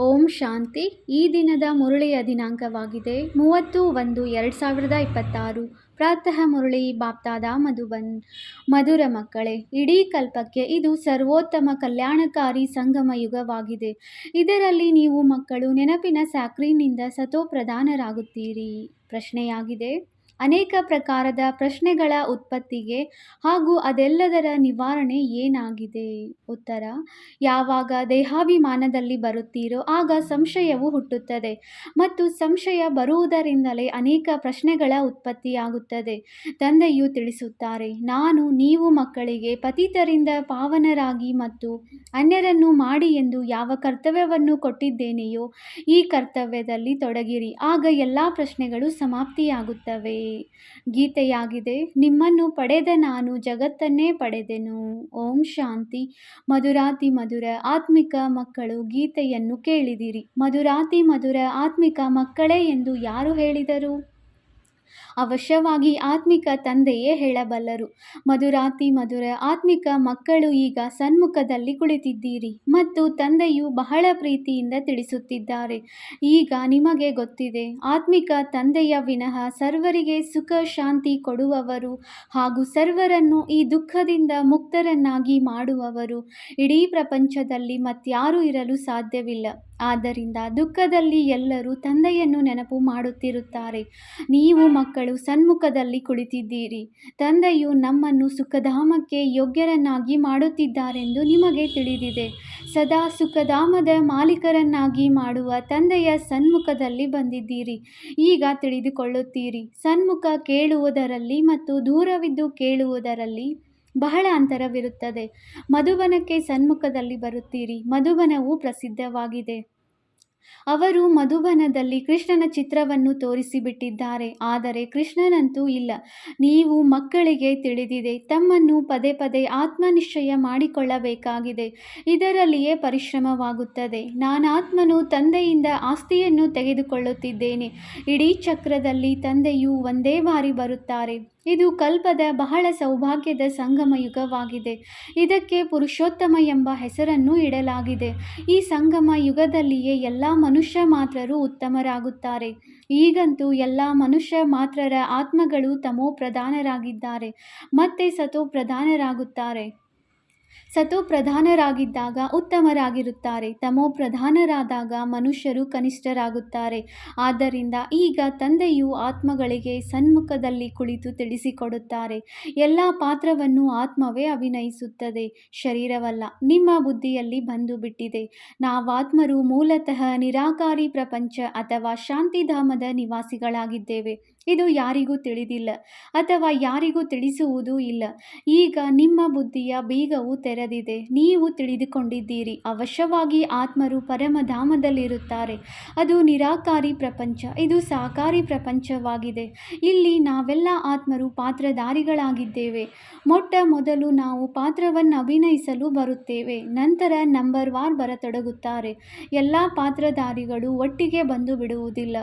ಓಂ ಶಾಂತಿ. ಈ ದಿನದ ಮುರಳಿಯ ದಿನಾಂಕವಾಗಿದೆ. ಮೂವತ್ತು ಒಂದು ಎರಡು ಸಾವಿರದ ಇಪ್ಪತ್ತಾರು. ಪ್ರಾತಃ ಮುರಳಿ ಬಾಪ್ತಾದ ಮಧುಬನ್, ಮಧುರ ಮಕ್ಕಳೇ, ಇಡೀ ಕಲ್ಪಕ್ಕೆ ಇದು ಸರ್ವೋತ್ತಮ ಕಲ್ಯಾಣಕಾರಿ ಸಂಗಮ ಯುಗವಾಗಿದೆ. ಇದರಲ್ಲಿ ನೀವು ಮಕ್ಕಳು ನೆನಪಿನ ಸ್ಯಾಕ್ರಿನಿಂದ ಸತೋಪ್ರಧಾನರಾಗುತ್ತೀರಿ. ಪ್ರಶ್ನೆಯಾಗಿದೆ. ಅನೇಕ ಪ್ರಕಾರದ ಪ್ರಶ್ನೆಗಳ ಉತ್ಪತ್ತಿಗೆ ಹಾಗೂ ಅದೆಲ್ಲದರ ನಿವಾರಣೆ ಏನಾಗಿದೆ? ಉತ್ತರ, ಯಾವಾಗ ದೇಹಾಭಿಮಾನದಲ್ಲಿ ಬರುತ್ತೀರೋ ಆಗ ಸಂಶಯವು ಹುಟ್ಟುತ್ತದೆ ಮತ್ತು ಸಂಶಯ ಬರುವುದರಿಂದಲೇ ಅನೇಕ ಪ್ರಶ್ನೆಗಳ ಉತ್ಪತ್ತಿಯಾಗುತ್ತದೆ. ತಂದೆಯು ತಿಳಿಸುತ್ತಾರೆ, ನಾನು ನೀವು ಮಕ್ಕಳಿಗೆ ಪತಿತರಿಂದ ಪಾವನರಾಗಿ ಮತ್ತು ಅನ್ಯರನ್ನು ಮಾಡಿ ಎಂದು ಯಾವ ಕರ್ತವ್ಯವನ್ನು ಕೊಟ್ಟಿದ್ದೇನೆಯೋ ಈ ಕರ್ತವ್ಯದಲ್ಲಿ ತೊಡಗಿರಿ, ಆಗ ಎಲ್ಲ ಪ್ರಶ್ನೆಗಳು ಸಮಾಪ್ತಿಯಾಗುತ್ತವೆ. ಗೀತೆಯಾಗಿದೆ. ನಿಮ್ಮನ್ನು ಪಡೆದ ನಾನು ಜಗತ್ತನ್ನೇ ಪಡೆದೆನು. ಓಂ ಶಾಂತಿ. ಮಧುರಾತಿ ಮಧುರ ಆತ್ಮಿಕ ಮಕ್ಕಳು ಗೀತೆಯನ್ನು ಕೇಳಿದಿರಿ. ಮಧುರಾತಿ ಮಧುರ ಆತ್ಮಿಕ ಮಕ್ಕಳೇ ಎಂದು ಯಾರು ಹೇಳಿದರು? ಅವಶ್ಯವಾಗಿ ಆತ್ಮಿಕ ತಂದೆಯೇ ಹೇಳಬಲ್ಲರು. ಮಧುರಾತಿ ಮಧುರ ಆತ್ಮಿಕ ಮಕ್ಕಳು ಈಗ ಸನ್ಮುಖದಲ್ಲಿ ಕುಳಿತಿದ್ದೀರಿ ಮತ್ತು ತಂದೆಯು ಬಹಳ ಪ್ರೀತಿಯಿಂದ ತಿಳಿಸುತ್ತಿದ್ದಾರೆ. ಈಗ ನಿಮಗೆ ಗೊತ್ತಿದೆ, ಆತ್ಮಿಕ ತಂದೆಯ ವಿನಃ ಸರ್ವರಿಗೆ ಸುಖ ಶಾಂತಿ ಕೊಡುವವರು ಹಾಗೂ ಸರ್ವರನ್ನು ಈ ದುಃಖದಿಂದ ಮುಕ್ತರನ್ನಾಗಿ ಮಾಡುವವರು. ಇಡೀ ಪ್ರಪಂಚದಲ್ಲಿ ಮತ್ಯಾರೂ ಇರಲು ಸಾಧ್ಯವಿಲ್ಲ. ಆದ್ದರಿಂದ ದುಃಖದಲ್ಲಿ ಎಲ್ಲರೂ ತಂದೆಯನ್ನು ನೆನಪು ಮಾಡುತ್ತಿರುತ್ತಾರೆ. ನೀವು ಮಕ್ಕಳು ಸನ್ಮುಖದಲ್ಲಿ ಕುಳಿತಿದ್ದೀರಿ. ತಂದೆಯು ನಮ್ಮನ್ನು ಸುಖಧಾಮಕ್ಕೆ ಯೋಗ್ಯರನ್ನಾಗಿ ಮಾಡುತ್ತಿದ್ದಾರೆಂದು ನಿಮಗೆ ತಿಳಿದಿದೆ. ಸದಾ ಸುಖಧಾಮದ ಮಾಲೀಕರನ್ನಾಗಿ ಮಾಡುವ ತಂದೆಯ ಸನ್ಮುಖದಲ್ಲಿ ಬಂದಿದ್ದೀರಿ. ಈಗ ತಿಳಿದುಕೊಳ್ಳುತ್ತೀರಿ. ಸನ್ಮುಖ ಕೇಳುವುದರಲ್ಲಿ ಮತ್ತು ದೂರವಿದ್ದು ಕೇಳುವುದರಲ್ಲಿ ಬಹಳ ಅಂತರವಿರುತ್ತದೆ. ಮಧುಬನಕ್ಕೆ ಸನ್ಮುಖದಲ್ಲಿ ಬರುತ್ತೀರಿ. ಮಧುಬನವು ಪ್ರಸಿದ್ಧವಾಗಿದೆ. ಅವರು ಮಧುಬನದಲ್ಲಿ ಕೃಷ್ಣನ ಚಿತ್ರವನ್ನು ತೋರಿಸಿಬಿಟ್ಟಿದ್ದಾರೆ. ಆದರೆ ಕೃಷ್ಣನಂತೂ ಇಲ್ಲ. ನೀವು ಮಕ್ಕಳಿಗೆ ತಿಳಿದಿದೆ. ತಮ್ಮನ್ನು ಪದೇ ಪದೇ ಆತ್ಮನಿಶ್ಚಯ ಮಾಡಿಕೊಳ್ಳಬೇಕಾಗಿದೆ. ಇದರಲ್ಲಿಯೇ ಪರಿಶ್ರಮವಾಗುತ್ತದೆ. ನಾನಾತ್ಮನು ತಂದೆಯಿಂದ ಆಸ್ತಿಯನ್ನು ತೆಗೆದುಕೊಳ್ಳುತ್ತಿದ್ದೇನೆ. ಇಡೀ ಚಕ್ರದಲ್ಲಿ ತಂದೆಯು ಒಂದೇ ಬಾರಿ ಬರುತ್ತಾರೆ. ಇದು ಕಲ್ಪದ ಬಹಳ ಸೌಭಾಗ್ಯದ ಸಂಗಮ ಯುಗವಾಗಿದೆ ಇದಕ್ಕೆ ಪುರುಷೋತ್ತಮ ಎಂಬ ಹೆಸರನ್ನು ಇಡಲಾಗಿದೆ. ಈ ಸಂಗಮ ಯುಗದಲ್ಲಿಯೇ ಎಲ್ಲ ಮನುಷ್ಯ ಮಾತ್ರರು ಉತ್ತಮರಾಗುತ್ತಾರೆ. ಈಗಂತೂ ಎಲ್ಲ ಮನುಷ್ಯ ಮಾತ್ರರ ಆತ್ಮಗಳು ತಮೋ ಪ್ರಧಾನರಾಗಿದ್ದಾರೆ. ಮತ್ತೆ ಸತೋ ಪ್ರಧಾನರಾಗುತ್ತಾರೆ. ಸತೋ ಪ್ರಧಾನರಾಗಿದ್ದಾಗ ಉತ್ತಮರಾಗಿರುತ್ತಾರೆ. ತಮೋ ಪ್ರಧಾನರಾದಾಗ ಮನುಷ್ಯರು ಕನಿಷ್ಠರಾಗುತ್ತಾರೆ. ಆದ್ದರಿಂದ ಈಗ ತಂದೆಯು ಆತ್ಮಗಳಿಗೆ ಸನ್ಮುಖದಲ್ಲಿ ಕುಳಿತು ತಿಳಿಸಿಕೊಡುತ್ತಾರೆ. ಎಲ್ಲ ಪಾತ್ರವನ್ನು ಆತ್ಮವೇ ಅಭಿನಯಿಸುತ್ತದೆ. ಶರೀರವಲ್ಲ, ನಿಮ್ಮ ಬುದ್ಧಿಯಲ್ಲಿ ಬಂದು ಬಿಟ್ಟಿದೆ ನಾವಾತ್ಮರು ಮೂಲತಃ ನಿರಾಕಾರಿ ಪ್ರಪಂಚ ಅಥವಾ ಶಾಂತಿಧಾಮದ ನಿವಾಸಿಗಳಾಗಿದ್ದೇವೆ. ಇದು ಯಾರಿಗೂ ತಿಳಿದಿಲ್ಲ ಅಥವಾ ಯಾರಿಗೂ ತಿಳಿಸುವುದೂ ಇಲ್ಲ. ಈಗ ನಿಮ್ಮ ಬುದ್ಧಿಯ ಬೀಗವು ತೆರೆದಿದೆ. ನೀವು ತಿಳಿದುಕೊಂಡಿದ್ದೀರಿ. ಅವಶ್ಯವಾಗಿ ಆತ್ಮರು ಪರಮಧಾಮದಲ್ಲಿರುತ್ತಾರೆ. ಅದು ನಿರಾಕಾರಿ ಪ್ರಪಂಚ. ಇದು ಸಾಕಾರಿ ಪ್ರಪಂಚವಾಗಿದೆ. ಇಲ್ಲಿ ನಾವೆಲ್ಲ ಆತ್ಮರು ಪಾತ್ರಧಾರಿಗಳಾಗಿದ್ದೇವೆ. ಮೊಟ್ಟ ಮೊದಲು ನಾವು ಪಾತ್ರವನ್ನು ಅಭಿನಯಿಸಲು ಬರುತ್ತೇವೆ. ನಂತರ ನಂಬರ್ ವಾರ್ ಬರತೊಡಗುತ್ತಾರೆ. ಎಲ್ಲ ಪಾತ್ರಧಾರಿಗಳು ಒಟ್ಟಿಗೆ ಬಂದು ಬಿಡುವುದಿಲ್ಲ.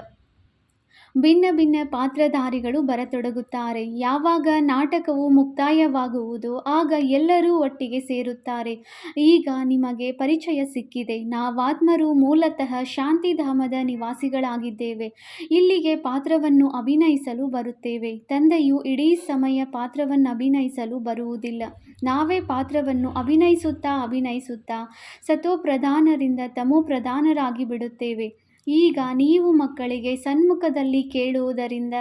ಭಿನ್ನ ಭಿನ್ನ ಪಾತ್ರಧಾರಿಗಳು ಬರತೊಡಗುತ್ತಾರೆ. ಯಾವಾಗ ನಾಟಕವು ಮುಕ್ತಾಯವಾಗುವುದು ಆಗ ಎಲ್ಲರೂ ಒಟ್ಟಿಗೆ ಸೇರುತ್ತಾರೆ. ಈಗ ನಿಮಗೆ ಪರಿಚಯ ಸಿಕ್ಕಿದೆ. ನಾವಾತ್ಮರು ಮೂಲತಃ ಶಾಂತಿಧಾಮದ ನಿವಾಸಿಗಳಾಗಿದ್ದೇವೆ. ಇಲ್ಲಿಗೆ ಪಾತ್ರವನ್ನು ಅಭಿನಯಿಸಲು ಬರುತ್ತೇವೆ. ತಂದೆಯು ಇಡೀ ಸಮಯ ಪಾತ್ರವನ್ನು ಅಭಿನಯಿಸಲು ಬರುವುದಿಲ್ಲ. ನಾವೇ ಪಾತ್ರವನ್ನು ಅಭಿನಯಿಸುತ್ತಾ ಅಭಿನಯಿಸುತ್ತಾ ಸತೋ ಪ್ರಧಾನರಿಂದ ತಮೋ ಪ್ರಧಾನರಾಗಿ ಬಿಡುತ್ತೇವೆ. ಈಗ ನೀವು ಮಕ್ಕಳಿಗೆ ಸನ್ಮುಖದಲ್ಲಿ ಕೇಳುವುದರಿಂದ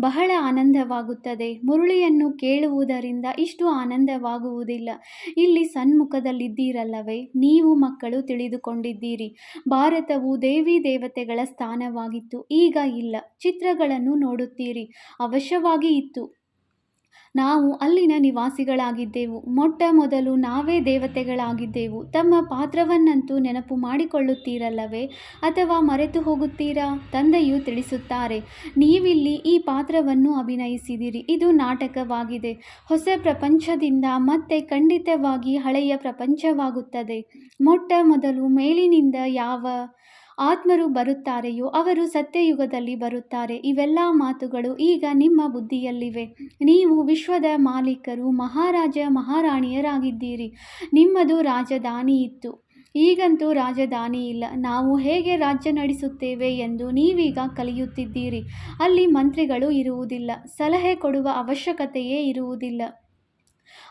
ಬಹಳ ಆನಂದವಾಗುತ್ತದೆ. ಮುರುಳಿಯನ್ನು ಕೇಳುವುದರಿಂದ ಇಷ್ಟು ಆನಂದವಾಗುವುದಿಲ್ಲ. ಇಲ್ಲಿ ಸನ್ಮುಖದಲ್ಲಿದ್ದೀರಲ್ಲವೇ? ನೀವು ಮಕ್ಕಳು ತಿಳಿದುಕೊಂಡಿದ್ದೀರಿ. ಭಾರತವು ದೇವಿ ದೇವತೆಗಳ ಸ್ಥಾನವಾಗಿತ್ತು. ಈಗ ಇಲ್ಲ. ಚಿತ್ರಗಳನ್ನು ನೋಡುತ್ತೀರಿ. ಅವಶ್ಯವಾಗಿ ಇತ್ತು. ನಾವು ಅಲ್ಲಿನ ನಿವಾಸಿಗಳಾಗಿದ್ದೆವು. ಮೊಟ್ಟ ಮೊದಲು ನಾವೇ ದೇವತೆಗಳಾಗಿದ್ದೆವು. ತಮ್ಮ ಪಾತ್ರವನ್ನಂತೂ ನೆನಪು ಮಾಡಿಕೊಳ್ಳುತ್ತೀರಲ್ಲವೇ? ಅಥವಾ ಮರೆತು ಹೋಗುತ್ತೀರಾ? ತಂದೆಯು ತಿಳಿಸುತ್ತಾರೆ, ನೀವಿಲ್ಲಿ ಈ ಪಾತ್ರವನ್ನು ಅಭಿನಯಿಸಿದಿರಿ. ಇದು ನಾಟಕವಾಗಿದೆ. ಹೊಸ ಪ್ರಪಂಚದಿಂದ ಮತ್ತೆ ಖಂಡಿತವಾಗಿ ಹಳೆಯ ಪ್ರಪಂಚವಾಗುತ್ತದೆ. ಮೊಟ್ಟ ಮೊದಲು ಮೇಲಿನಿಂದ ಯಾವ ಆತ್ಮರು ಬರುತ್ತಾರೆಯೋ, ಅವರು ಸತ್ಯಯುಗದಲ್ಲಿ ಬರುತ್ತಾರೆ. ಇವೆಲ್ಲ ಮಾತುಗಳು ಈಗ ನಿಮ್ಮ ಬುದ್ಧಿಯಲ್ಲಿವೆ. ನೀವು ವಿಶ್ವದ ಮಾಲೀಕರು, ಮಹಾರಾಜ, ಮಹಾರಾಣಿಯರಾಗಿದ್ದೀರಿ. ನಿಮ್ಮದು ರಾಜಧಾನಿ ಇತ್ತು ಈಗಂತೂ ರಾಜಧಾನಿ ಇಲ್ಲ ನಾವು ಹೇಗೆ ರಾಜ್ಯ ನಡೆಸುತ್ತೇವೆ ಎಂದು ನೀವೀಗ ಕಲಿಯುತ್ತಿದ್ದೀರಿ. ಅಲ್ಲಿ ಮಂತ್ರಿಗಳು ಇರುವುದಿಲ್ಲ. ಸಲಹೆ ಕೊಡುವ ಅವಶ್ಯಕತೆಯೇ ಇರುವುದಿಲ್ಲ.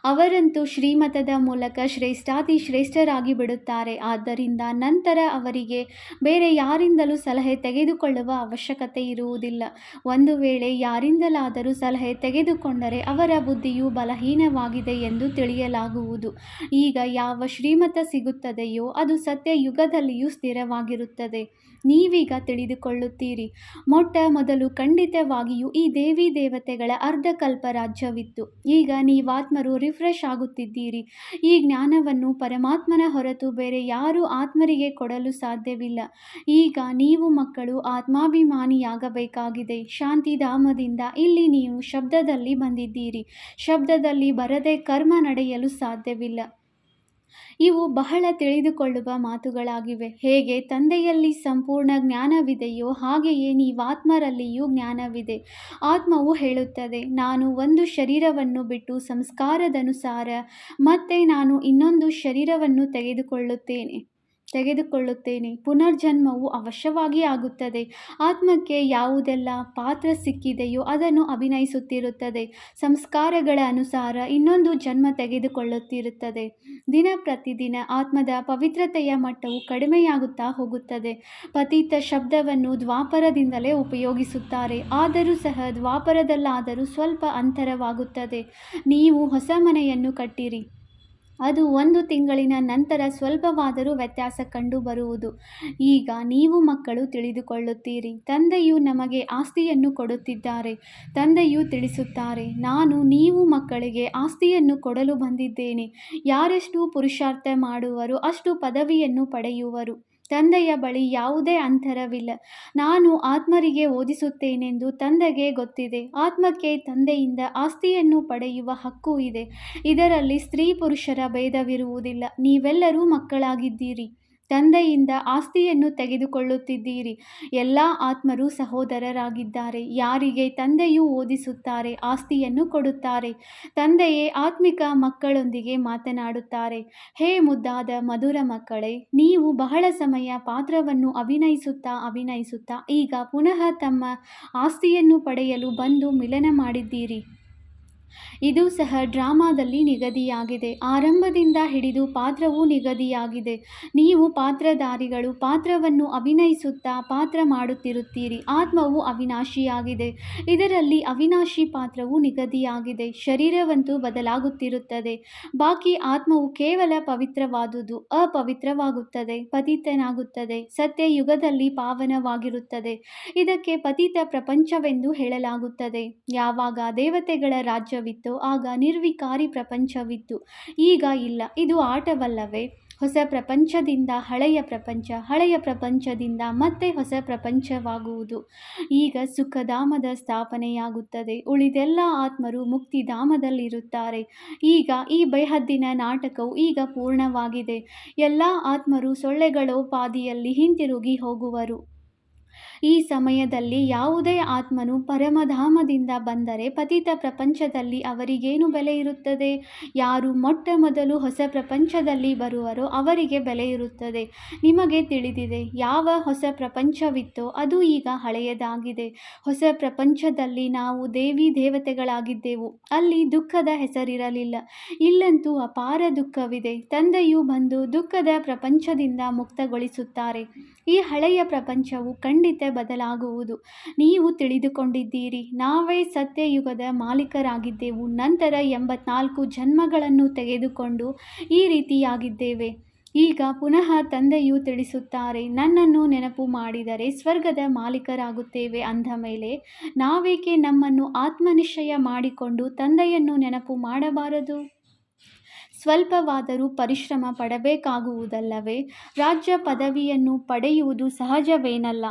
ಅವರಂತೂ ಶ್ರೀಮತದ ಮೂಲಕ ಶ್ರೇಷ್ಠಾತಿ ಶ್ರೇಷ್ಠರಾಗಿ ಬಿಡುತ್ತಾರೆ. ಆದ್ದರಿಂದ ನಂತರ ಅವರಿಗೆ ಬೇರೆ ಯಾರಿಂದಲೂ ಸಲಹೆ ತೆಗೆದುಕೊಳ್ಳುವ ಅವಶ್ಯಕತೆ ಇರುವುದಿಲ್ಲ. ಒಂದು ವೇಳೆ ಯಾರಿಂದಲಾದರೂ ಸಲಹೆ ತೆಗೆದುಕೊಂಡರೆ ಅವರ ಬುದ್ಧಿಯು ಬಲಹೀನವಾಗಿದೆ ಎಂದು ತಿಳಿಯಲಾಗುವುದು. ಈಗ ಯಾವ ಶ್ರೀಮತ ಸಿಗುತ್ತದೆಯೋ ಅದು ಸತ್ಯ ಯುಗದಲ್ಲಿಯೂ ಸ್ಥಿರವಾಗಿರುತ್ತದೆ. ನೀವೀಗ ತಿಳಿದುಕೊಳ್ಳುತ್ತೀರಿ. ಮೊಟ್ಟ ಮೊದಲು ಖಂಡಿತವಾಗಿಯೂ ಈ ದೇವಿ ದೇವತೆಗಳ ಅರ್ಧಕಲ್ಪ ರಾಜ್ಯವಿತ್ತು. ಈಗ ನೀವಾತ್ಮರು ರಿಫ್ರೆಶ್ ಆಗುತ್ತಿದ್ದೀರಿ. ಈ ಜ್ಞಾನವನ್ನು ಪರಮಾತ್ಮನ ಹೊರತು ಬೇರೆ ಯಾರೂ ಆತ್ಮರಿಗೆ ಕೊಡಲು ಸಾಧ್ಯವಿಲ್ಲ. ಈಗ ನೀವು ಮಕ್ಕಳು ಆತ್ಮಾಭಿಮಾನಿಯಾಗಬೇಕಾಗಿದೆ. ಶಾಂತಿಧಾಮದಿಂದ ಇಲ್ಲಿ ನೀವು ಶಬ್ದದಲ್ಲಿ ಬಂದಿದ್ದೀರಿ. ಶಬ್ದದಲ್ಲಿ ಬರದೆ ಕರ್ಮ ನಡೆಯಲು ಸಾಧ್ಯವಿಲ್ಲ. ಇವು ಬಹಳ ತಿಳಿದುಕೊಳ್ಳುವ ಮಾತುಗಳಾಗಿವೆ. ಹೇಗೆ? ತಂದೆಯಲ್ಲಿ ಸಂಪೂರ್ಣ ಜ್ಞಾನವಿದೆಯೋ ಹಾಗೆಯೇ ನೀವಾತ್ಮರಲ್ಲಿಯೂ ಜ್ಞಾನವಿದೆ. ಆತ್ಮವು ಹೇಳುತ್ತದೆ, ನಾನು ಒಂದು ಶರೀರವನ್ನು ಬಿಟ್ಟು ಸಂಸ್ಕಾರದನುಸಾರ ಮತ್ತೆ ನಾನು ಇನ್ನೊಂದು ಶರೀರವನ್ನು ತೆಗೆದುಕೊಳ್ಳುತ್ತೇನೆ. ತೆಗೆದುಕೊಳ್ಳುತ್ತೇನೆ. ಪುನರ್ಜನ್ಮವು ಅವಶ್ಯವಾಗಿ ಆಗುತ್ತದೆ. ಆತ್ಮಕ್ಕೆ ಯಾವುದೆಲ್ಲ ಪಾತ್ರ ಸಿಕ್ಕಿದೆಯೋ ಅದನ್ನು ಅಭಿನಯಿಸುತ್ತಿರುತ್ತದೆ. ಸಂಸ್ಕಾರಗಳ ಅನುಸಾರ ಇನ್ನೊಂದು ಜನ್ಮ ತೆಗೆದುಕೊಳ್ಳುತ್ತಿರುತ್ತದೆ. ದಿನ ಪ್ರತಿದಿನ ಆತ್ಮದ ಪವಿತ್ರತೆಯ ಮಟ್ಟವು ಕಡಿಮೆಯಾಗುತ್ತಾ ಹೋಗುತ್ತದೆ. ಪತೀತ ಶಬ್ದವನ್ನು ದ್ವಾಪರದಿಂದಲೇ ಉಪಯೋಗಿಸುತ್ತಾರೆ. ಆದರೂ ಸಹ ದ್ವಾಪರದಲ್ಲಾದರೂ ಸ್ವಲ್ಪ ಅಂತರವಾಗುತ್ತದೆ. ನೀವು ಹೊಸ ಮನೆಯನ್ನು ಕಟ್ಟಿರಿ. ಅದು ಒಂದು ತಿಂಗಳಿನ ನಂತರ ಸ್ವಲ್ಪವಾದರೂ ವ್ಯತ್ಯಾಸ ಕಂಡುಬರುವುದು. ಈಗ ನೀವು ಮಕ್ಕಳು ತಿಳಿದುಕೊಳ್ಳುತ್ತೀರಿ. ತಂದೆಯು ನಮಗೆ ಆಸ್ತಿಯನ್ನು ಕೊಡುತ್ತಿದ್ದಾರೆ. ತಂದೆಯು ತಿಳಿಸುತ್ತಾರೆ, ನಾನು ನೀವು ಮಕ್ಕಳಿಗೆ ಆಸ್ತಿಯನ್ನು ಕೊಡಲು ಬಂದಿದ್ದೇನೆ. ಯಾರೆಷ್ಟು ಪುರುಷಾರ್ಥ ಮಾಡುವರು, ಅಷ್ಟು ಪದವಿಯನ್ನು ಪಡೆಯುವರು. ತಂದೆಯ ಬಳಿ ಯಾವುದೇ ಅಂತರವಿಲ್ಲ. ನಾನು ಆತ್ಮರಿಗೆ ಓದಿಸುತ್ತೇನೆಂದು ತಂದೆಗೆ ಗೊತ್ತಿದೆ. ಆತ್ಮಕ್ಕೆ ತಂದೆಯಿಂದ ಆಸ್ತಿಯನ್ನು ಪಡೆಯುವ ಹಕ್ಕು ಇದೆ. ಇದರಲ್ಲಿ ಸ್ತ್ರೀ ಪುರುಷರ ಭೇದವಿರುವುದಿಲ್ಲ. ನೀವೆಲ್ಲರೂ ಮಕ್ಕಳಾಗಿದ್ದೀರಿ. ತಂದೆಯಿಂದ ಆಸ್ತಿಯನ್ನು ತೆಗೆದುಕೊಳ್ಳುತ್ತಿದ್ದೀರಿ. ಎಲ್ಲ ಆತ್ಮರು ಸಹೋದರರಾಗಿದ್ದಾರೆ. ಯಾರಿಗೆ ತಂದೆಯು ಓದಿಸುತ್ತಾರೆ, ಆಸ್ತಿಯನ್ನು ಕೊಡುತ್ತಾರೆ. ತಂದೆಯೇ ಆತ್ಮಿಕ ಮಕ್ಕಳೊಂದಿಗೆ ಮಾತನಾಡುತ್ತಾರೆ. ಹೇ ಮುದ್ದಾದ ಮಧುರ ಮಕ್ಕಳೇ, ನೀವು ಬಹಳ ಸಮಯ ಪಾತ್ರವನ್ನು ಅಭಿನಯಿಸುತ್ತಾ ಅಭಿನಯಿಸುತ್ತಾ ಈಗ ಪುನಃ ತಮ್ಮ ಆಸ್ತಿಯನ್ನು ಪಡೆಯಲು ಬಂದು ಮಿಲನ ಮಾಡಿದ್ದೀರಿ. ಇದು ಸಹ ಡ್ರಾಮಾದಲ್ಲಿ ನಿಗದಿಯಾಗಿದೆ. ಆರಂಭದಿಂದ ಹಿಡಿದು ಪಾತ್ರವು ನಿಗದಿಯಾಗಿದೆ. ನೀವು ಪಾತ್ರಧಾರಿಗಳು, ಪಾತ್ರವನ್ನು ಅಭಿನಯಿಸುತ್ತಾ ಪಾತ್ರ ಮಾಡುತ್ತಿರುತ್ತೀರಿ. ಆತ್ಮವು ಅವಿನಾಶಿಯಾಗಿದೆ. ಇದರಲ್ಲಿ ಅವಿನಾಶಿ ಪಾತ್ರವು ನಿಗದಿಯಾಗಿದೆ. ಶರೀರವಂತೂ ಬದಲಾಗುತ್ತಿರುತ್ತದೆ. ಬಾಕಿ ಆತ್ಮವು ಕೇವಲ ಪವಿತ್ರವಾದುದು, ಅಪವಿತ್ರವಾಗುತ್ತದೆ, ಪತಿತನಾಗುತ್ತದೆ. ಸತ್ಯ ಯುಗದಲ್ಲಿ ಪಾವನವಾಗಿರುತ್ತದೆ. ಇದಕ್ಕೆ ಪತಿತ ಪ್ರಪಂಚವೆಂದು ಹೇಳಲಾಗುತ್ತದೆ. ಯಾವಾಗ ದೇವತೆಗಳ ರಾಜ್ಯವಿತ್ತೋ ಆಗ ನಿರ್ವಿಕಾರಿ ಪ್ರಪಂಚವಿತ್ತು. ಈಗ ಇಲ್ಲ, ಇದು ಆಟವಲ್ಲವೇ? ಹೊಸ ಪ್ರಪಂಚದಿಂದ ಹಳೆಯ ಪ್ರಪಂಚ, ಹಳೆಯ ಪ್ರಪಂಚದಿಂದ ಮತ್ತೆ ಹೊಸ ಪ್ರಪಂಚವಾಗುವುದು. ಈಗ ಸುಖಧಾಮದ ಸ್ಥಾಪನೆಯಾಗುತ್ತದೆ, ಉಳಿದೆಲ್ಲ ಆತ್ಮರು ಮುಕ್ತಿಧಾಮದಲ್ಲಿರುತ್ತಾರೆ. ಈಗ ಈ ಬೈಹದ್ದಿನ ನಾಟಕವು ಈಗ ಪೂರ್ಣವಾಗಿದೆ. ಎಲ್ಲ ಆತ್ಮರು ಸೊಳ್ಳೆಗಳೋಪಾದಿಯಲ್ಲಿ ಹಿಂತಿರುಗಿ ಹೋಗುವರು. ಈ ಸಮಯದಲ್ಲಿ ಯಾವುದೇ ಆತ್ಮನು ಪರಮಧಾಮದಿಂದ ಬಂದರೆ ಪತಿತ ಪ್ರಪಂಚದಲ್ಲಿ ಅವರಿಗೇನು ಬೆಲೆ ಇರುತ್ತದೆ? ಯಾರು ಮೊಟ್ಟ ಮೊದಲು ಹೊಸ ಪ್ರಪಂಚದಲ್ಲಿ ಬರುವರೋ ಅವರಿಗೆ ಬೆಲೆ ಇರುತ್ತದೆ. ನಿಮಗೆ ತಿಳಿದಿದೆ, ಯಾವ ಹೊಸ ಪ್ರಪಂಚವಿತ್ತೋ ಅದು ಈಗ ಹಳೆಯದಾಗಿದೆ. ಹೊಸ ಪ್ರಪಂಚದಲ್ಲಿ ನಾವು ದೇವಿ ದೇವತೆಗಳಾಗಿದ್ದೆವು. ಅಲ್ಲಿ ದುಃಖದ ಹೆಸರಿರಲಿಲ್ಲ. ಇಲ್ಲಂತೂ ಅಪಾರ ದುಃಖವಿದೆ. ತಂದೆಯು ಬಂದು ದುಃಖದ ಪ್ರಪಂಚದಿಂದ ಮುಕ್ತಗೊಳಿಸುತ್ತಾರೆ. ಈ ಹಳೆಯ ಪ್ರಪಂಚವು ಖಂಡಿತ ಬದಲಾಗುವುದು. ನೀವು ತಿಳಿದುಕೊಂಡಿದ್ದೀರಿ, ನಾವೇ ಸತ್ಯಯುಗದ ಮಾಲೀಕರಾಗಿದ್ದೆವು, ನಂತರ ಎಂಬತ್ನಾಲ್ಕು ಜನ್ಮಗಳನ್ನು ತೆಗೆದುಕೊಂಡು ಈ ರೀತಿಯಾಗಿದ್ದೇವೆ. ಈಗ ಪುನಃ ತಂದೆಯು ತಿಳಿಸುತ್ತಾರೆ, ನನ್ನನ್ನು ನೆನಪು ಮಾಡಿದರೆ ಸ್ವರ್ಗದ ಮಾಲೀಕರಾಗುತ್ತೇವೆ ಅಂದ ಮೇಲೆ, ನಾವೇಕೆ ನಮ್ಮನ್ನು ಆತ್ಮನಿಶ್ಚಯ ಮಾಡಿಕೊಂಡು ತಂದೆಯನ್ನು ನೆನಪು ಮಾಡಬಾರದು? ಸ್ವಲ್ಪವಾದರೂ ಪರಿಶ್ರಮ ಪಡಬೇಕಾಗುವುದಲ್ಲವೇ? ರಾಜ್ಯ ಪದವಿಯನ್ನು ಪಡೆಯುವುದು ಸಹಜವೇನಲ್ಲ.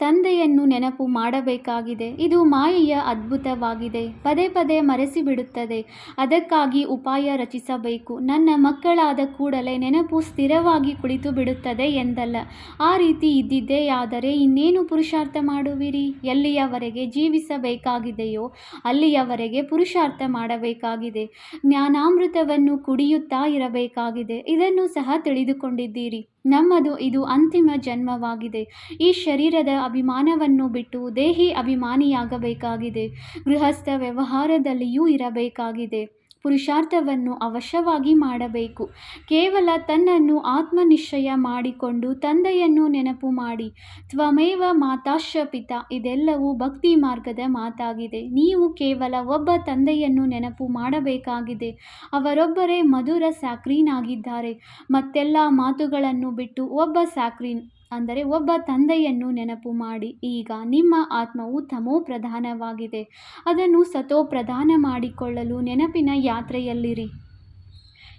ತಂದೆಯನ್ನು ನೆನಪು ಮಾಡಬೇಕಾಗಿದೆ. ಇದು ಮಾಯೆಯ ಅದ್ಭುತವಾಗಿದೆ. ಪದೇ ಪದೇ ಮರೆಸಿಬಿಡುತ್ತದೆ. ಅದಕ್ಕಾಗಿ ಉಪಾಯ ರಚಿಸಬೇಕು. ನನ್ನ ಮಕ್ಕಳಾದ ಕೂಡಲೇ ನೆನಪು ಸ್ಥಿರವಾಗಿ ಕುಳಿತು ಬಿಡುತ್ತದೆ ಎಂದಲ್ಲ. ಆ ರೀತಿ ಇದ್ದಿದ್ದೆಯಾದರೆ ಇನ್ನೇನು ಪುರುಷಾರ್ಥ ಮಾಡುವಿರಿ? ಎಲ್ಲಿಯವರೆಗೆ ಜೀವಿಸಬೇಕಾಗಿದೆಯೋ ಅಲ್ಲಿಯವರೆಗೆ ಪುರುಷಾರ್ಥ ಮಾಡಬೇಕಾಗಿದೆ. ಜ್ಞಾನಾಮೃತವನ್ನು ಕುಡಿಯುತ್ತಾ ಇರಬೇಕಾಗಿದೆ. ಇದನ್ನು ಸಹ ತಿಳಿದುಕೊಂಡಿದ್ದೀರಿ. ನಮ್ಮದು ಇದು ಅಂತಿಮ ಜನ್ಮವಾಗಿದೆ. ಈ ಶರೀರದ ಅಭಿಮಾನವನ್ನು ಬಿಟ್ಟು ದೇಹಿ ಅಭಿಮಾನಿಯಾಗಬೇಕಾಗಿದೆ. ಗೃಹಸ್ಥ ವ್ಯವಹಾರದಲ್ಲಿಯೂ ಇರಬೇಕಾಗಿದೆ. ಪುರುಷಾರ್ಥವನ್ನು ಅವಶ್ಯವಾಗಿ ಮಾಡಬೇಕು. ಕೇವಲ ತನ್ನನ್ನು ಆತ್ಮನಿಶ್ಚಯ ಮಾಡಿಕೊಂಡು ತಂದೆಯನ್ನು ನೆನಪು ಮಾಡಿ. ತ್ವಮೇವ ಮಾತಾಶ ಪಿತ ಇದೆಲ್ಲವೂ ಭಕ್ತಿ ಮಾರ್ಗದ ಮಾತಾಗಿದೆ. ನೀವು ಕೇವಲ ಒಬ್ಬ ತಂದೆಯನ್ನು ನೆನಪು ಮಾಡಬೇಕಾಗಿದೆ. ಅವರೊಬ್ಬರೇ ಮಧುರ ಸ್ಯಾಕ್ರೀನ್ ಆಗಿದ್ದಾರೆ. ಮತ್ತೆಲ್ಲ ಮಾತುಗಳನ್ನು ಬಿಟ್ಟು ಒಬ್ಬ ಸ್ಯಾಕ್ರೀನ್ ಅಂದರೆ ಒಬ್ಬ ತಂದೆಯನ್ನು ನೆನಪು ಮಾಡಿ, ಈಗ ನಿಮ್ಮ ಆತ್ಮವು ತಮೋ ಪ್ರಧಾನವಾಗಿದೆ. ಅದನ್ನು ಸತೋ ಪ್ರಧಾನ ಮಾಡಿಕೊಳ್ಳಲು ನೆನಪಿನ ಯಾತ್ರೆಯಲ್ಲಿರಿ.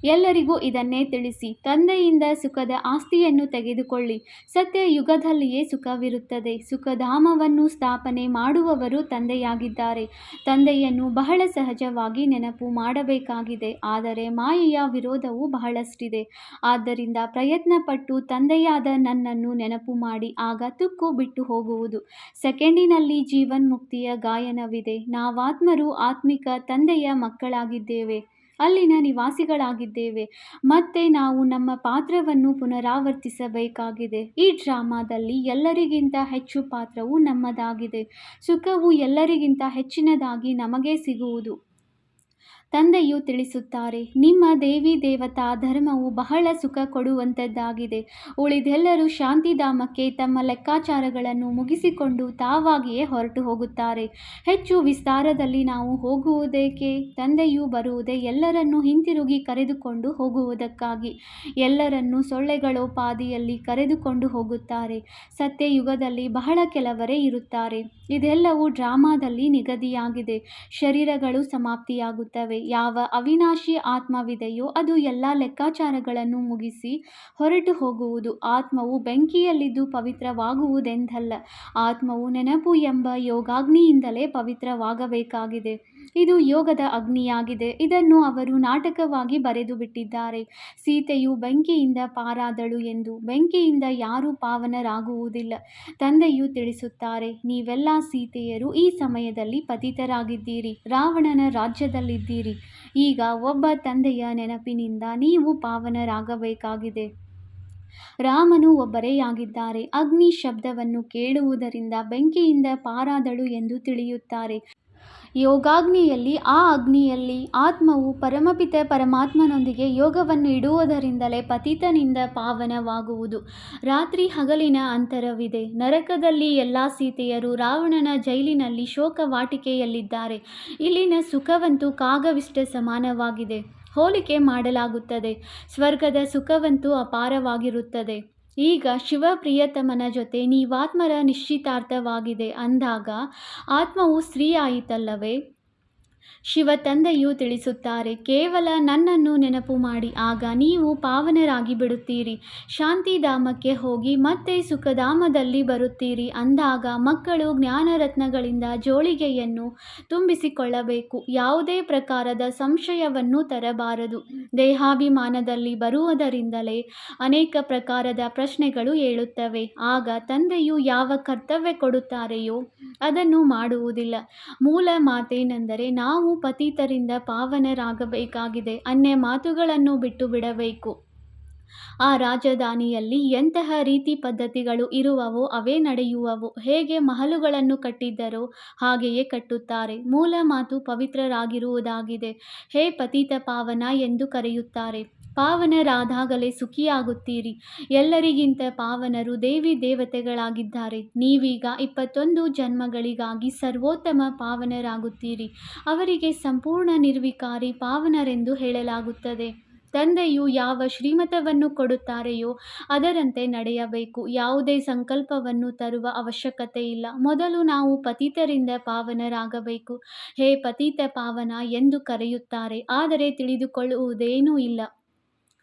ಎಲ್ಲರಿಗೂ ಇದನ್ನೇ ತಿಳಿಸಿ. ತಂದೆಯಿಂದ ಸುಖದ ಆಸ್ತಿಯನ್ನು ತೆಗೆದುಕೊಳ್ಳಿ. ಸತ್ಯ ಯುಗದಲ್ಲಿಯೇ ಸುಖವಿರುತ್ತದೆ. ಸುಖಧಾಮವನ್ನು ಸ್ಥಾಪನೆ ಮಾಡುವವರು ತಂದೆಯಾಗಿದ್ದಾರೆ. ತಂದೆಯನ್ನು ಬಹಳ ಸಹಜವಾಗಿ ನೆನಪು ಮಾಡಬೇಕಾಗಿದೆ. ಆದರೆ ಮಾಯೆಯ ವಿರೋಧವು ಬಹಳಷ್ಟಿದೆ. ಆದ್ದರಿಂದ ಪ್ರಯತ್ನಪಟ್ಟು ತಂದೆಯಾದ ನನ್ನನ್ನು ನೆನಪು ಮಾಡಿ ಆಗ ತುಕ್ಕು ಬಿಟ್ಟು ಹೋಗುವುದು. ಸೆಕೆಂಡಿನಲ್ಲಿ ಜೀವನ್ಮುಕ್ತಿಯ ಗಾಯನವಿದೆ. ನಾವಾತ್ಮರು ಆತ್ಮಿಕ ತಂದೆಯ ಮಕ್ಕಳಾಗಿದ್ದೇವೆ. ಅಲ್ಲಿನ ನಿವಾಸಿಗಳಾಗಿದ್ದೇವೆ. ಮತ್ತೆ ನಾವು ನಮ್ಮ ಪಾತ್ರವನ್ನು ಪುನರಾವರ್ತಿಸಬೇಕಾಗಿದೆ. ಈ ಡ್ರಾಮಾದಲ್ಲಿ ಎಲ್ಲರಿಗಿಂತ ಹೆಚ್ಚು ಪಾತ್ರವು ನಮ್ಮದಾಗಿದೆ. ಸುಖವು ಎಲ್ಲರಿಗಿಂತ ಹೆಚ್ಚಿನದಾಗಿ ನಮಗೆ ಸಿಗುವುದು. ತಂದೆಯು ತಿಳಿಸುತ್ತಾರೆ, ನಿಮ್ಮ ದೇವಿ ದೇವತಾ ಧರ್ಮವು ಬಹಳ ಸುಖ ಕೊಡುವಂಥದ್ದಾಗಿದೆ ಉಳಿದೆಲ್ಲರೂ ಶಾಂತಿಧಾಮಕ್ಕೆ ತಮ್ಮ ಲೆಕ್ಕಾಚಾರಗಳನ್ನು ಮುಗಿಸಿಕೊಂಡು ತಾವಾಗಿಯೇ ಹೊರಟು ಹೋಗುತ್ತಾರೆ. ಹೆಚ್ಚು ವಿಸ್ತಾರದಲ್ಲಿ ನಾವು ಹೋಗುವುದೇಕೆ? ತಂದೆಯು ಬರುವುದೇ ಎಲ್ಲರನ್ನೂ ಹಿಂತಿರುಗಿ ಕರೆದುಕೊಂಡು ಹೋಗುವುದಕ್ಕಾಗಿ. ಎಲ್ಲರನ್ನೂ ಸೊಳ್ಳೆಗಳೋಪಾದಿಯಲ್ಲಿ ಕರೆದುಕೊಂಡು ಹೋಗುತ್ತಾರೆ. ಸತ್ಯಯುಗದಲ್ಲಿ ಬಹಳ ಕೆಲವರೇ ಇರುತ್ತಾರೆ. ಇದೆಲ್ಲವೂ ಡ್ರಾಮಾದಲ್ಲಿ ನಿಗದಿಯಾಗಿದೆ. ಶರೀರಗಳು ಸಮಾಪ್ತಿಯಾಗುತ್ತವೆ. ಯಾವ ಅವಿನಾಶಿ ಆತ್ಮವಿದೆಯೋ ಅದು ಎಲ್ಲ ಲೆಕ್ಕಾಚಾರಗಳನ್ನು ಮುಗಿಸಿ ಹೊರಟು ಹೋಗುವುದು. ಆತ್ಮವು ಬೆಂಕಿಯಲ್ಲಿದ್ದು ಪವಿತ್ರವಾಗುವುದೆಂದಲ್ಲ, ಆತ್ಮವು ನೆನಪು ಎಂಬ ಯೋಗಾಗ್ನಿಯಿಂದಲೇ ಪವಿತ್ರವಾಗಬೇಕಾಗಿದೆ. ಇದು ಯೋಗದ ಅಗ್ನಿಯಾಗಿದೆ. ಇದನ್ನು ಅವರು ನಾಟಕವಾಗಿ ಬರೆದು ಬಿಟ್ಟಿದ್ದಾರೆ. ಸೀತೆಯು ಬೆಂಕಿಯಿಂದ ಪಾರಾದಳು ಎಂದು. ಬೆಂಕಿಯಿಂದ ಯಾರೂ ಪಾವನರಾಗುವುದಿಲ್ಲ. ತಂದೆಯು ತಿಳಿಸುತ್ತಾರೆ, ನೀವೆಲ್ಲ ಸೀತೆಯರು ಈ ಸಮಯದಲ್ಲಿ ಪತಿತರಾಗಿದ್ದೀರಿ. ರಾವಣನ ರಾಜ್ಯದಲ್ಲಿದ್ದೀರಿ. ಈಗ ಒಬ್ಬ ತಂದೆಯ ನೆನಪಿನಿಂದ ನೀವು ಪಾವನರಾಗಬೇಕಾಗಿದೆ. ರಾಮನು ಒಬ್ಬರೇ ಆಗಿದ್ದಾರೆ ಅಗ್ನಿ ಶಬ್ದವನ್ನು ಕೇಳುವುದರಿಂದ ಬೆಂಕಿಯಿಂದ ಪಾರಾದಳು ಎಂದು ತಿಳಿಯುತ್ತಾರೆ. ಯೋಗಾಗ್ನಿಯಲ್ಲಿ, ಆ ಅಗ್ನಿಯಲ್ಲಿ ಆತ್ಮವು ಪರಮಪಿತ ಪರಮಾತ್ಮನೊಂದಿಗೆ ಯೋಗವನ್ನು ಇಡುವುದರಿಂದಲೇ ಪತಿತನಿಂದ ಪಾವನವಾಗುವುದು. ರಾತ್ರಿ ಹಗಲಿನ ಅಂತರವಿದೆ. ನರಕದಲ್ಲಿ ಎಲ್ಲ ಸೀತೆಯರು ರಾವಣನ ಜೈಲಿನಲ್ಲಿ ಶೋಕ ವಾಟಿಕೆಯಲ್ಲಿದ್ದಾರೆ ಇಲ್ಲಿನ ಸುಖವಂತೂ ಕಾಗವಿಷ್ಟ ಸಮಾನವಾಗಿದೆ. ಹೋಲಿಕೆ ಮಾಡಲಾಗುತ್ತದೆ. ಸ್ವರ್ಗದ ಸುಖವಂತೂ ಅಪಾರವಾಗಿರುತ್ತದೆ. ಈಗ ಶಿವ ಪ್ರಿಯತಮನ ಜೊತೆ ನೀವಾತ್ಮರ ನಿಶ್ಚಿತಾರ್ಥವಾಗಿದೆ ಅಂದಾಗ ಆತ್ಮವು ಸ್ತ್ರೀ ಆಯಿತಲ್ಲವೇ ಶಿವ ತಂದೆಯು ತಿಳಿಸುತ್ತಾರೆ, ಕೇವಲ ನನ್ನನ್ನು ನೆನಪು ಮಾಡಿ, ಆಗ ನೀವು ಪಾವನರಾಗಿ ಬಿಡುತ್ತೀರಿ. ಶಾಂತಿಧಾಮಕ್ಕೆ ಹೋಗಿ ಮತ್ತೆ ಸುಖಧಾಮದಲ್ಲಿ ಬರುತ್ತೀರಿ. ಅಂದಾಗ ಮಕ್ಕಳು ಜ್ಞಾನರತ್ನಗಳಿಂದ ಜೋಳಿಗೆಯನ್ನು ತುಂಬಿಸಿಕೊಳ್ಳಬೇಕು. ಯಾವುದೇ ಪ್ರಕಾರದ ಸಂಶಯವನ್ನು ತರಬಾರದು. ದೇಹಾಭಿಮಾನದಲ್ಲಿ ಬರುವುದರಿಂದಲೇ ಅನೇಕ ಪ್ರಕಾರದ ಪ್ರಶ್ನೆಗಳು ಏಳುತ್ತವೆ. ಆಗ ತಂದೆಯು ಯಾವ ಕರ್ತವ್ಯ ಕೊಡುತ್ತಾರೆಯೋ ಅದನ್ನು ಮಾಡುವುದಿಲ್ಲ. ಮೂಲ ಮಾತೇನೆಂದರೆ ನಾವು ಪತಿತರಿಂದ ಪಾವನರಾಗಬೇಕಾಗಿದೆ. ಅನ್ಯ ಮಾತುಗಳನ್ನು ಬಿಟ್ಟು ಬಿಡಬೇಕು ಆ ರಾಜಧಾನಿಯಲ್ಲಿ ಎಂತಹ ರೀತಿ ಪದ್ಧತಿಗಳು ಇರುವವೋ ಅವೇ ನಡೆಯುವವು. ಹೇಗೆ ಮಹಲುಗಳನ್ನು ಕಟ್ಟಿದ್ದರೋ ಹಾಗೆಯೇ ಕಟ್ಟುತ್ತಾರೆ. ಮೂಲ ಮಾತು ಪವಿತ್ರರಾಗಿರುವುದಾಗಿದೆ. ಹೇ ಪತಿತ ಪಾವನ ಎಂದು ಕರೆಯುತ್ತಾರೆ. ಪಾವನರಾದಾಗಲೇ ಸುಖಿಯಾಗುತ್ತೀರಿ. ಎಲ್ಲರಿಗಿಂತ ಪಾವನರು ದೇವಿ ದೇವತೆಗಳಾಗಿದ್ದಾರೆ. ನೀವೀಗ ಇಪ್ಪತ್ತೊಂದು ಜನ್ಮಗಳಿಗಾಗಿ ಸರ್ವೋತ್ತಮ ಪಾವನರಾಗುತ್ತೀರಿ. ಅವರಿಗೆ ಸಂಪೂರ್ಣ ನಿರ್ವಿಕಾರಿ ಪಾವನರೆಂದು ಹೇಳಲಾಗುತ್ತದೆ. ತಂದೆಯು ಯಾವ ಶ್ರೀಮತವನ್ನು ಕೊಡುತ್ತಾರೆಯೋ ಅದರಂತೆ ನಡೆಯಬೇಕು. ಯಾವುದೇ ಸಂಕಲ್ಪವನ್ನು ತರುವ ಅವಶ್ಯಕತೆ ಇಲ್ಲ. ಮೊದಲು ನಾವು ಪತಿತರಿಂದ ಪಾವನರಾಗಬೇಕು. ಹೇ ಪತಿತ ಪಾವನ ಎಂದು ಕರೆಯುತ್ತಾರೆ. ಆದರೆ ತಿಳಿದುಕೊಳ್ಳುವುದೇನೂ ಇಲ್ಲ.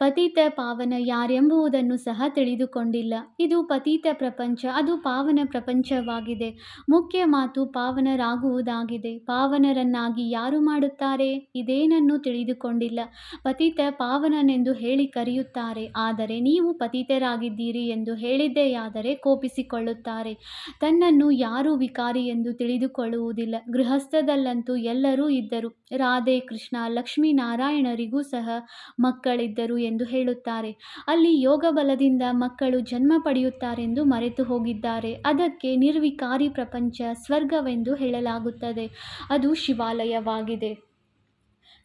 ಪತಿತ ಪಾವನ ಯಾರೆಂಬುವುದನ್ನು ಸಹ ತಿಳಿದುಕೊಂಡಿಲ್ಲ. ಇದು ಪತಿತ ಪ್ರಪಂಚ, ಅದು ಪಾವನ ಪ್ರಪಂಚವಾಗಿದೆ. ಮುಖ್ಯ ಮಾತು ಪಾವನರಾಗುವುದಾಗಿದೆ. ಪಾವನರನ್ನಾಗಿ ಯಾರು ಮಾಡುತ್ತಾರೆ? ಇದೇನನ್ನು ತಿಳಿದುಕೊಂಡಿಲ್ಲ. ಪತಿತ ಪಾವನನೆಂದು ಹೇಳಿ ಕರೆಯುತ್ತಾರೆ. ಆದರೆ ನೀವು ಪತಿತರಾಗಿದ್ದೀರಿ ಎಂದು ಹೇಳಿದ್ದೆಯಾದರೆ ಕೋಪಿಸಿಕೊಳ್ಳುತ್ತಾರೆ. ತನ್ನನ್ನು ಯಾರೂ ವಿಕಾರಿ ಎಂದು ತಿಳಿದುಕೊಳ್ಳುವುದಿಲ್ಲ. ಗೃಹಸ್ಥದಲ್ಲಂತೂ ಎಲ್ಲರೂ ಇದ್ದರು. ರಾಧೆ, ಕೃಷ್ಣ, ಲಕ್ಷ್ಮೀನಾರಾಯಣರಿಗೂ ಸಹ ಮಕ್ಕಳಿದ್ದರು ಎಂದು ಹೇಳುತ್ತಾರೆ. ಅಲ್ಲಿ ಯೋಗ ಬಲದಿಂದ ಮಕ್ಕಳು ಜನ್ಮ ಪಡೆಯುತ್ತಾರೆಂದು ಮರೆತು ಹೋಗಿದ್ದಾರೆ. ಅದಕ್ಕೆ ನಿರ್ವಿಕಾರಿ ಪ್ರಪಂಚ ಸ್ವರ್ಗವೆಂದು ಹೇಳಲಾಗುತ್ತದೆ. ಅದು ಶಿವಾಲಯವಾಗಿದೆ.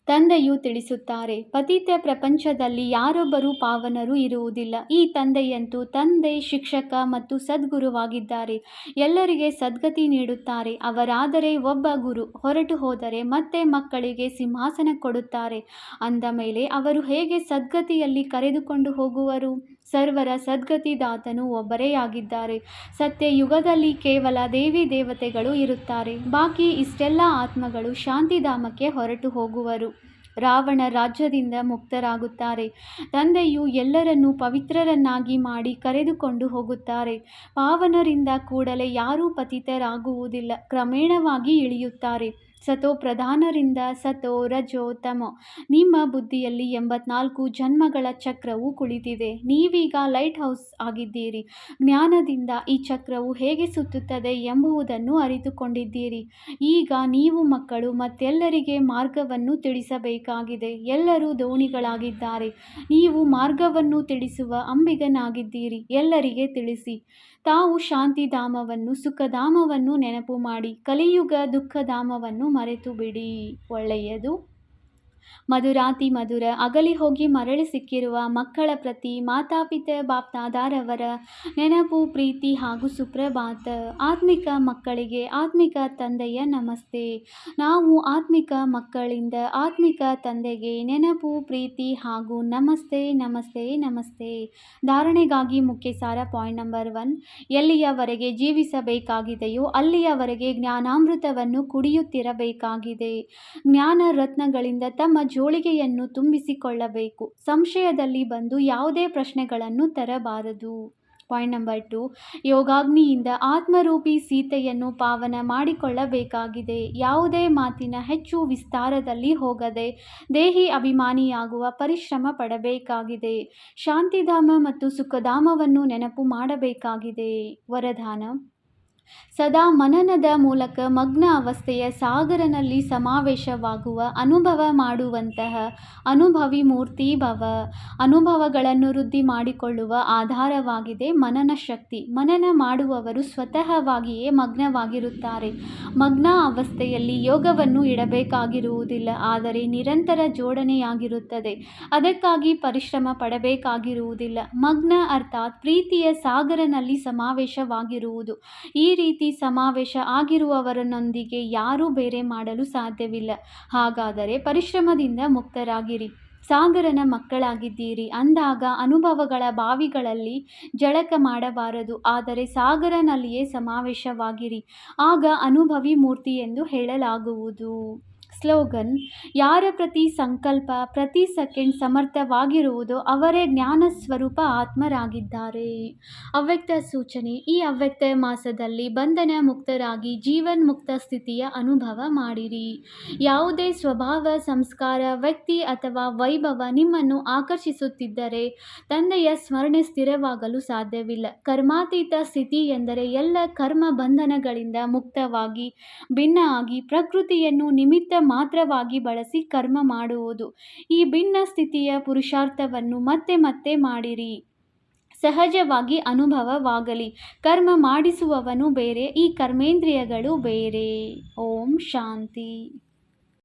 ತಂದೆಯು ತಿಳಿಸುತ್ತಾರೆ, ಪತಿತ ಪ್ರಪಂಚದಲ್ಲಿ ಯಾರೊಬ್ಬರೂ ಪಾವನರು ಇರುವುದಿಲ್ಲ. ಈ ತಂದೆಯಂತೂ ತಂದೆ, ಶಿಕ್ಷಕ ಮತ್ತು ಸದ್ಗುರುವಾಗಿದ್ದಾರೆ. ಎಲ್ಲರಿಗೆ ಸದ್ಗತಿ ನೀಡುತ್ತಾರೆ. ಅವರಾದರೆ ಒಬ್ಬ ಗುರು. ಹೊರಟು ಹೋದರೆ ಮತ್ತೆ ಮಕ್ಕಳಿಗೆ ಸಿಂಹಾಸನ ಕೊಡುತ್ತಾರೆ. ಅಂದ ಮೇಲೆ ಅವರು ಹೇಗೆ ಸದ್ಗತಿಯಲ್ಲಿ ಕರೆದುಕೊಂಡು ಹೋಗುವರು? ಸರ್ವರ ಸದ್ಗತಿದಾತನು ಒಬ್ಬರೇ ಆಗಿದ್ದಾರೆ ಸತ್ಯ ಯುಗದಲ್ಲಿ ಕೇವಲ ದೇವಿ ದೇವತೆಗಳು ಇರುತ್ತಾರೆ. ಬಾಕಿ ಇಷ್ಟೆಲ್ಲ ಆತ್ಮಗಳು ಶಾಂತಿಧಾಮಕ್ಕೆ ಹೊರಟು ಹೋಗುವರು. ರಾವಣ ರಾಜ್ಯದಿಂದ ಮುಕ್ತರಾಗುತ್ತಾರೆ. ತಂದೆಯು ಎಲ್ಲರನ್ನೂ ಪವಿತ್ರರನ್ನಾಗಿ ಮಾಡಿ ಕರೆದುಕೊಂಡು ಹೋಗುತ್ತಾರೆ. ಪಾವನರಿಂದ ಕೂಡಲೇ ಯಾರೂ ಪತಿತರಾಗುವುದಿಲ್ಲ. ಕ್ರಮೇಣವಾಗಿ ಇಳಿಯುತ್ತಾರೆ. ಸತೋ ಪ್ರಧಾನರಿಂದ ಸತೋ ರಜೋ ತಮೋ ನಿಮ್ಮ ಬುದ್ಧಿಯಲ್ಲಿ ಎಂಬತ್ನಾಲ್ಕು ಜನ್ಮಗಳ ಚಕ್ರವು ಕುಳಿತಿದೆ. ನೀವೀಗ ಲೈಟ್ ಹೌಸ್ ಆಗಿದ್ದೀರಿ. ಜ್ಞಾನದಿಂದ ಈ ಚಕ್ರವು ಹೇಗೆ ಸುತ್ತುತ್ತದೆ ಎಂಬುದನ್ನು ಅರಿತುಕೊಂಡಿದ್ದೀರಿ. ಈಗ ನೀವು ಮಕ್ಕಳು ಮತ್ತೆಲ್ಲರಿಗೆ ಮಾರ್ಗವನ್ನು ತಿಳಿಸಬೇಕಾಗಿದೆ. ಎಲ್ಲರೂ ದೋಣಿಗಳಾಗಿದ್ದಾರೆ. ನೀವು ಮಾರ್ಗವನ್ನು ತಿಳಿಸುವ ಅಂಬಿಗನಾಗಿದ್ದೀರಿ. ಎಲ್ಲರಿಗೆ ತಿಳಿಸಿ. ತಾವು ಶಾಂತಿಧಾಮವನ್ನು, ಸುಖಧಾಮವನ್ನು ನೆನಪು ಮಾಡಿ. ಕಲಿಯುಗ ದುಃಖಧಾಮವನ್ನು ಮರೆತು ಬಿಡಿ ಒಳ್ಳೆಯದು. ಮಧುರಾತಿ ಮಧುರ ಅಗಲಿ ಹೋಗಿ ಮರಳಿ ಸಿಕ್ಕಿರುವ ಮಕ್ಕಳ ಪ್ರತಿ ಮಾತಾಪಿತ ಬಾಪ್ತಾದಾರವರ ನೆನಪು, ಪ್ರೀತಿ ಹಾಗೂ ಸುಪ್ರಭಾತ. ಆತ್ಮಿಕ ಮಕ್ಕಳಿಗೆ ಆತ್ಮಿಕ ತಂದೆಯ ನಮಸ್ತೆ. ನಾವು ಆತ್ಮಿಕ ಮಕ್ಕಳಿಂದ ಆತ್ಮಿಕ ತಂದೆಗೆ ನೆನಪು, ಪ್ರೀತಿ ಹಾಗೂ ನಮಸ್ತೆ ನಮಸ್ತೆ ನಮಸ್ತೆ. ಧಾರಣೆಗಾಗಿ ಮುಖ್ಯ ಸಾರ ಪಾಯಿಂಟ್ ನಂಬರ್ ಒನ್, ಎಲ್ಲಿಯವರೆಗೆ ಜೀವಿಸಬೇಕಾಗಿದೆಯೋ ಅಲ್ಲಿಯವರೆಗೆ ಜ್ಞಾನಾಮೃತವನ್ನು ಕುಡಿಯುತ್ತಿರಬೇಕಾಗಿದೆ. ಜ್ಞಾನ ರತ್ನಗಳಿಂದ ತಮ್ಮ ಜೋಳಿಗೆಯನ್ನು ತುಂಬಿಸಿಕೊಳ್ಳಬೇಕು. ಸಂಶಯದಲ್ಲಿ ಬಂದು ಯಾವುದೇ ಪ್ರಶ್ನೆಗಳನ್ನು ತರಬಾರದು. Point number two. ಯೋಗಾಗ್ನಿಯಿಂದ ಆತ್ಮರೂಪಿ ಸೀತೆಯನ್ನು ಪಾವನ ಮಾಡಿಕೊಳ್ಳಬೇಕಾಗಿದೆ. ಯಾವುದೇ ಮಾತಿನ ಹೆಚ್ಚು ವಿಸ್ತಾರದಲ್ಲಿ ಹೋಗದೆ ದೇಹಿ ಅಭಿಮಾನಿಯಾಗುವ ಪರಿಶ್ರಮ ಪಡಬೇಕಾಗಿದೆ. ಶಾಂತಿಧಾಮ ಮತ್ತು ಸುಖಧಾಮವನ್ನು ನೆನಪು ಮಾಡಬೇಕಾಗಿದೆ. ವರದಾನ. ಸದಾ ಮನನದ ಮೂಲಕ ಮಗ್ನ ಅವಸ್ಥೆಯ ಸಾಗರನಲ್ಲಿ ಸಮಾವೇಶವಾಗುವ ಅನುಭವ ಮಾಡುವಂತಹ ಅನುಭವಿ ಮೂರ್ತಿ ಭವ. ಅನುಭವಗಳನ್ನು ವೃದ್ಧಿ ಮಾಡಿಕೊಳ್ಳುವ ಆಧಾರವಾಗಿದೆ ಮನನ ಶಕ್ತಿ. ಮನನ ಮಾಡುವವರು ಸ್ವತಃವಾಗಿಯೇ ಮಗ್ನವಾಗಿರುತ್ತಾರೆ. ಮಗ್ನ ಅವಸ್ಥೆಯಲ್ಲಿ ಯೋಗವನ್ನು ಇಡಬೇಕಾಗಿರುವುದಿಲ್ಲ, ಆದರೆ ನಿರಂತರ ಜೋಡಣೆಯಾಗಿರುತ್ತದೆ. ಅದಕ್ಕಾಗಿ ಪರಿಶ್ರಮ ಪಡಬೇಕಾಗಿರುವುದಿಲ್ಲ. ಮಗ್ನ ಅರ್ಥಾತ್ ಪ್ರೀತಿಯ ಸಾಗರನಲ್ಲಿ ಸಮಾವೇಶವಾಗಿರುವುದು. ಈ ರೀತಿ ಸಮಾವೇಶ ಆಗಿರುವವರನ್ನೊಂದಿಗೆ ಯಾರೂ ಬೇರೆ ಮಾಡಲು ಸಾಧ್ಯವಿಲ್ಲ. ಹಾಗಾದರೆ ಪರಿಶ್ರಮದಿಂದ ಮುಕ್ತರಾಗಿರಿ. ಸಾಗರನ ಮಕ್ಕಳಾಗಿದ್ದೀರಿ. ಅಂದಾಗ ಅನುಭವಗಳ ಬಾವಿಗಳಲ್ಲಿ ಜಳಕ ಮಾಡಬಾರದು. ಆದರೆ ಸಾಗರನಲ್ಲಿಯೇ ಸಮಾವೇಶವಾಗಿರಿ. ಆಗ ಅನುಭವಿ ಮೂರ್ತಿ ಎಂದು ಹೇಳಲಾಗುವುದು. ಸ್ಲೋಗನ್, ಯಾರ ಪ್ರತಿ ಸಂಕಲ್ಪ, ಪ್ರತಿ ಸೆಕೆಂಡ್ ಸಮರ್ಥವಾಗಿರುವುದೋ ಅವರೇ ಜ್ಞಾನ ಸ್ವರೂಪ ಆತ್ಮರಾಗಿದ್ದಾರೆ. ಅವ್ಯಕ್ತ ಸೂಚನೆ, ಈ ಅವ್ಯಕ್ತ ಮಾಸದಲ್ಲಿ ಬಂಧನ ಮುಕ್ತರಾಗಿ ಜೀವನ್ ಮುಕ್ತ ಸ್ಥಿತಿಯ ಅನುಭವ ಮಾಡಿರಿ. ಯಾವುದೇ ಸ್ವಭಾವ, ಸಂಸ್ಕಾರ, ವ್ಯಕ್ತಿ ಅಥವಾ ವೈಭವ ನಿಮ್ಮನ್ನು ಆಕರ್ಷಿಸುತ್ತಿದ್ದರೆ ತಂದೆಯ ಸ್ಮರಣೆ ಸ್ಥಿರವಾಗಲು ಸಾಧ್ಯವಿಲ್ಲ. ಕರ್ಮಾತೀತ ಸ್ಥಿತಿ ಎಂದರೆ ಎಲ್ಲ ಕರ್ಮ ಬಂಧನಗಳಿಂದ ಮುಕ್ತವಾಗಿ, ಭಿನ್ನ ಆಗಿ ಪ್ರಕೃತಿಯನ್ನು ನಿಮಿತ್ತ ಮಾತ್ರವಾಗಿ ಬಳಸಿ ಕರ್ಮ ಮಾಡುವುದು. ಈ ಭಿನ್ನ ಸ್ಥಿತಿಯ ಪುರುಷಾರ್ಥವನ್ನು ಮತ್ತೆ ಮತ್ತೆ ಮಾಡಿರಿ. ಸಹಜವಾಗಿ ಅನುಭವವಾಗಲಿ. ಕರ್ಮ ಮಾಡಿಸುವವನು ಬೇರೆ, ಈ ಕರ್ಮೇಂದ್ರಿಯಗಳು ಬೇರೆ. ಓಂ ಶಾಂತಿ.